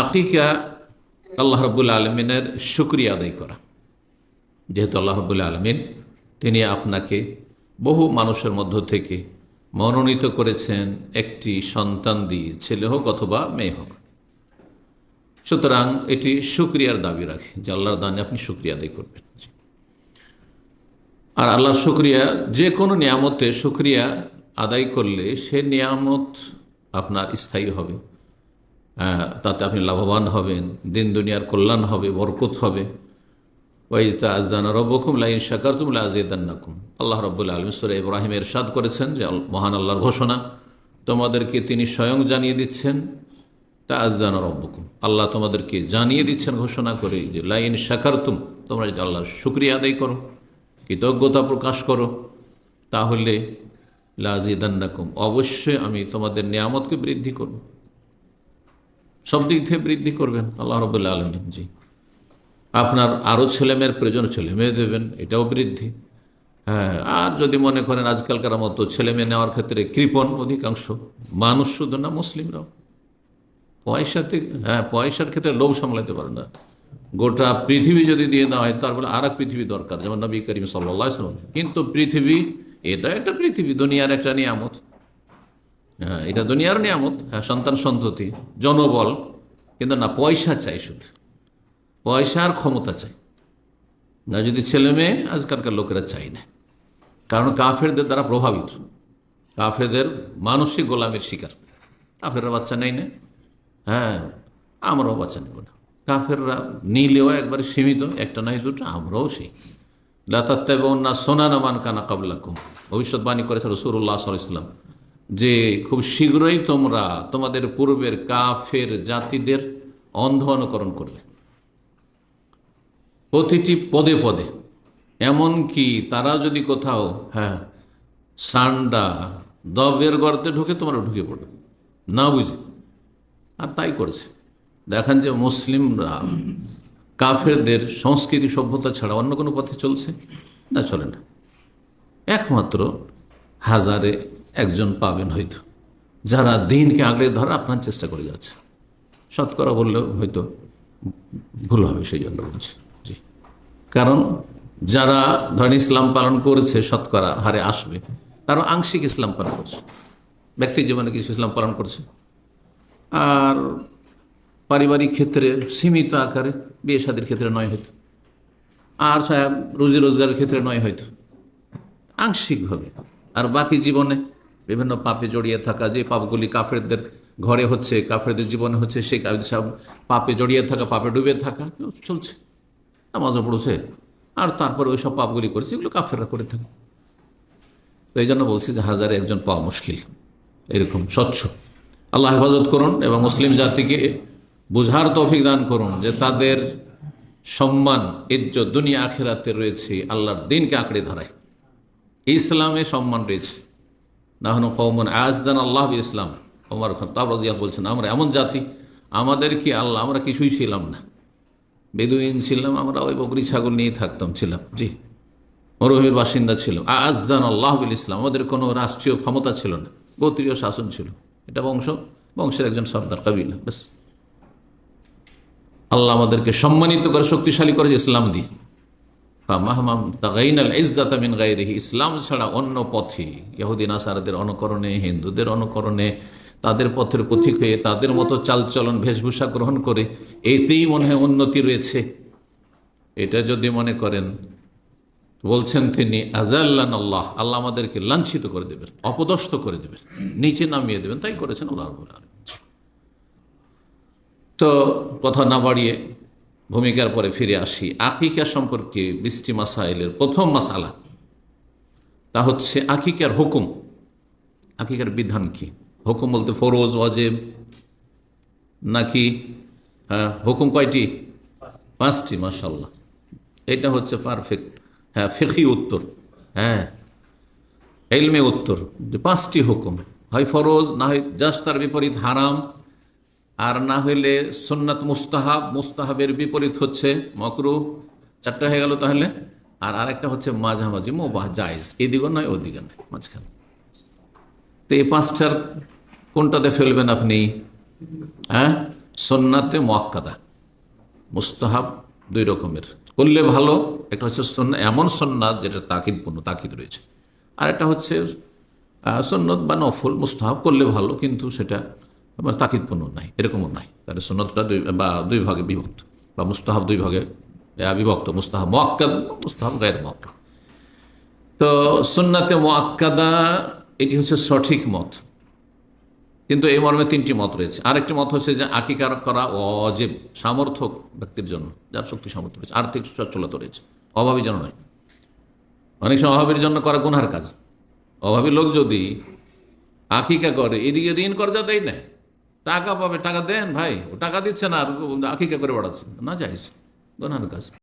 আকিকা আল্লাহ রবুল্লা আলমিনের শুক্রিয়া আদায় করা? যেহেতু আল্লাহ রবুল্লা আলমিন, তিনি আপনাকে বহু মানুষের মধ্য থেকে মনোনীত করেছেন, একটি সন্তান দিয়ে, ছেলে হোক অথবা মেয়ে হোক। সুতরাং এটি শুক্রিয়ার দাবি রাখে যে আল্লাহর দানে আপনি শুক্রিয়া আদায় করবেন। আর আল্লাহর শুক্রিয়া, যে কোনো নিয়ামতে শুক্রিয়া আদায় করলে সে নিয়ামত আপনার স্থায়ী হবে। তাতে আপনি লাভবান হবেন, দিন দুনিয়ার কল্যাণ হবে, বরকত হবে। ওয়াইতা আজদানা রব্বকুম লাইন শাকারতুম লাজিদান্নাকুম আল্লাহ রব্বুল আলম সুরা ইব্রাহিম এরশাদ করেছেন, যে মহান আল্লাহর ঘোষণা। তোমাদেরকে তিনি স্বয়ং জানিয়ে দিচ্ছেন তা আজদানা রব্বকুম। আল্লাহ তোমাদেরকে জানিয়ে দিচ্ছেন ঘোষণা করে যে লাইন শাকারতুম, তোমরা যদি আল্লাহর শুক্রিয়া আদায় করো, কৃতজ্ঞতা প্রকাশ করো, তাহলে লাজিদান্নাকুম অবশ্যই আমি তোমাদের নিয়ামতকে বৃদ্ধি করব। সব দিক থেকে বৃদ্ধি করবেন, আল্লাহ রবুল্লা আলমিন, জি। আপনার আরও ছেলেমেয়ের প্রয়োজন ছেলে মেয়ে দেবেন, এটাও বৃদ্ধি। হ্যাঁ আর যদি মনে করেন আজকালকার মতো ছেলে মেয়ে নেওয়ার ক্ষেত্রে কৃপণ অধিকাংশ, মানুষ শুধু না মুসলিমরাও। পয়সাতে হ্যাঁ পয়সার ক্ষেত্রে লোভ সামলাতে পারে না। গোটা পৃথিবী যদি দিয়ে দেওয়া হয়, তার বলে আর এক পৃথিবী দরকার, যেমন নবী করিম সাল্লাহ কিন্তু পৃথিবী, এটা একটা পৃথিবী, দুনিয়ার একটা নিয়ামত। হ্যাঁ এটা দুনিয়ার নিয়ামত হ্যাঁ সন্তান সন্ততি, জনবল, কিন্তু না, পয়সা চাই শুধু। পয়সার ক্ষমতা চাই। না, যদি ছেলে মেয়ে, আজকালকার লোকেরা চাই না। কারণ কাফেরদের দ্বারা প্রভাবিত। কাফেরদের মানসিক গোলামের শিকার। কাফেররা বাচ্চা নেই না। হ্যাঁ আমরাও বাচ্চা নেব না। কাফেররা নিলেও একবারে সীমিত, একটা নাই দুটো, আমরাও সেই। লাতাত্তাবনা সোনানা মান কানা কাবলাকুম। ভবিষ্যৎবাণী করেছে রসুল্লাহ সাল্লাম যে খুব শীঘ্রই তোমরা তোমাদের পূর্বের কাফের জাতিদের অন্ধ অনুকরণ করবে। প্রতিটি পদে পদে। এমন কি তারা যদি কোথাও হ্যাঁ সান্ডা, দবের গর্তে ঢুকে তোমরা ঢুকে পড়বে। না বুঝে। আর তাই করছে। দেখেন যে মুসলিমরা কাফেরদের সংস্কৃতি সভ্যতা ছাড়া অন্য কোনো পথে চলছে? না, চলে না। একমাত্র হাজারে একজন পাবেন হয়তো। যারা দিনকে আগলে ধরা আপনার চেষ্টা করে যাচ্ছে। শতকরা বললেও হয়তো ভুল হবে সেই জন্য বলছি। জি। কারণ যারা ধরেন ইসলাম পালন করেছে শতকরা হারে আসবে, তারা আংশিক ইসলাম পালন করছে। ব্যক্তি জীবনে কিছু ইসলাম পালন করছে। আর পারিবারিক ক্ষেত্রে সীমিত আকারে বিয়ে শাদির ক্ষেত্রে নয় হয়তো। আর রুজি রোজগারের ক্ষেত্রে নয় হয়তো। আংশিকভাবে। আর বাকি জীবনে বিভিন্ন পাপে জড়িয়ে থাকা যে পাপগুলি কাফেরদের ঘরে হচ্ছে, কাফেরদের জীবনে হচ্ছে, সেই সব পাপে জড়িয়ে থাকা, পাপে ডুবে থাকা, চলছে। নামাজও পড়ছে। আর তারপরে ওই সব পাপগুলি করেছে, এগুলো কাফেররা করে থাকে তো এই জন্য বলছি যে হাজারে একজন পাওয়া মুশকিল। এরকম স্বচ্ছ। আল্লাহ হেফাজত করুন এবং মুসলিম জাতিকে বুঝার তৌফিক দান করুন যে তাদের সম্মান, ইজ্জত দুনিয়া আখেরাতে রয়েছে, আল্লাহর দিনকে আঁকড়ে ধরায়। ইসলামে সম্মান রয়েছে। না হন কৌমন আজদান আল্লাহ ইসলাম ওমর খতাব রাজিয়া বলছেন, আমরা এমন জাতি, আমাদের কি আল্লাহ, আমরা কিছুই ছিলাম না। বেদুইন ছিলাম, আমরা ওই বকরি ছাগল নিয়ে থাকতাম, ছিলাম। জি, মরুভূমির বাসিন্দা ছিল আজদান আল্লাহ বিল ইসলাম আমাদের কোনো রাষ্ট্রীয় ক্ষমতা ছিল না, গোত্রীয় শাসন ছিল। এটা বংশ, বংশের একজন সর্দার কাবিলা ব্যাস। আল্লাহ আমাদেরকে সম্মানিত করে, শক্তিশালী করেছে ইসলাম দিয়ে। ইসলাম ছাড়া অন্য পথে ইহুদিন আসারাদের অনুকরণে, হিন্দুদের অনুকরণে, তাদের পথের পথিক হয়ে তাদের মতো চালচলন বেশভূষা গ্রহণ করে এতেই মনে হয় উন্নতি রয়েছে। এটা যদি মনে করেন, বলছেন তিনি আজাল্লান আল্লাহ। আল্লাহ আমাদেরকে লাঞ্ছিত করে দেবেন, অপদস্থ করে দেবেন, নিচে নামিয়ে দেবেন। তাই করেছেন আল্লাহ তো কথা না বাড়িয়ে ভূমিকার পরে ফিরে আসি। আকিকা সম্পর্কে বৃষ্টি মাসাইলের প্রথম মাসালা, তা হচ্ছে আকিকার হুকুম। আকিকার বিধান কি? হুকুম বলতে ফরোজ, ওয়াজেব, নাকি হ্যাঁ হুকুম কয়টি? পাঁচটি মাসাল্লাহ এটা হচ্ছে পারফেক্ট হ্যাঁ ফেকি উত্তর হ্যাঁ এলমে উত্তর। পাঁচটি হুকুম, হয় ফরোজ, না হয়, জাস্ট তার বিপরীত হারাম আর না হইলে সন্ন্যাত মুস্তাহাব, মুস্তাহাবের বিপরীত হচ্ছে মকরু। চারটা হয়ে গেল তাহলে? আর আরেকটা হচ্ছে মাঝামাঝি, মোবাহ, জায়জ। এদিকে নয়, ওদিকে নয়, মাঝখানে। তো এই পাঁচটার কোনটাতে ফেলবেন আপনি? হ্যাঁ? সন্নাতে মোয়াক্কাদা। মুস্তাহাব দুই রকমের। করলে ভালো, একটা হচ্ছে সন্না এমন সন্ন্যাত যেটা তাকিদপূর্ণ, তাকিদ রয়েছে। আর একটা হচ্ছে সন্ন্যত বা নফল, মুস্তাহাব করলে ভালো, কিন্তু সেটা আবার তাকিদপূর্ণ নাই, এরকমও নাই। তাহলে সন্ন্যতটা দুই, বা দুই ভাগে বিভক্ত, বা মুস্তাহাব দুই ভাগে বিভক্ত, মুস্তাহাব মোয়াক্কাদ, মুস্তাহাব গায়ের মোয়াক্কাদ। তো সুন্নাতে মোয়াক্কাদা, এটি হচ্ছে সঠিক মত। কিন্তু এই মর্মে তিনটি মত রয়েছে। আরেকটি মত হচ্ছে যে আকিকার করা অজেব সামর্থক ব্যক্তির জন্য। যার শক্তি, সামর্থ্য রয়েছে, আর্থিক সচ্ছলতা রয়েছে। অভাবী জন্য নয়। অনেক সময় অভাবীর জন্য করা গুনহার কাজ। অভাবী লোক যদি আকিকা করে, এদিকে ঋণ কর্জা দেয় না। টাকা পাবে, টাকা দেন ভাই। ও টাকা দিচ্ছে না, আর আকিকা করে বাড়াচ্ছে। না, যাইছে। গোনার কাজ।